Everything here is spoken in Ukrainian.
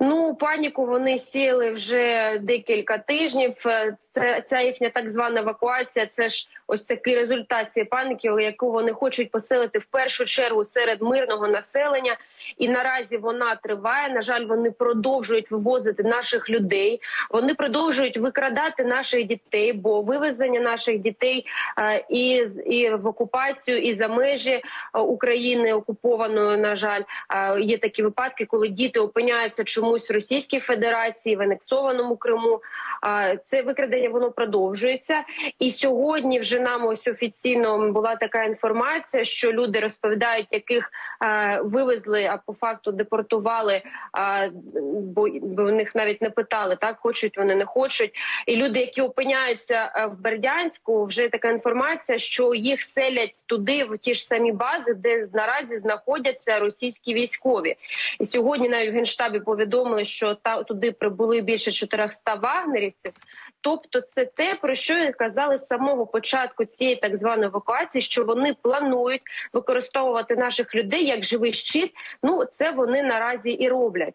Ну, паніку вони сіяли вже декілька тижнів. Е, Це ця їхня так звана евакуація. Це ж ось такий результат цієї паніки, яку вони хочуть посилити в першу чергу серед мирного населення. І наразі вона триває. На жаль, вони продовжують вивозити наших людей. Вони продовжують викрадати наших дітей, бо вивезення наших дітей е, і, і в окупацію, і за межі е, України окупованої, на жаль, є такі випадки, коли діти опиняються чомусь Російській Федерації, в анексованому Криму. Це викрадення воно продовжується. І сьогодні вже нам ось офіційно була така інформація, що люди розповідають, яких вивезли, а по факту депортували, бо, в них навіть не питали, так хочуть вони не хочуть. І люди, які опиняються в Бердянську, вже така інформація, що їх селять туди, в ті ж самі бази, де наразі знаходяться російські військові. І сьогодні навіть в генштабі повідомили, що та туди прибули більше 400 вагнерівців. Тобто, це те про що і казали з самого початку цієї так званої евакуації, що вони планують використовувати наших людей як живий щит. Ну це вони наразі і роблять.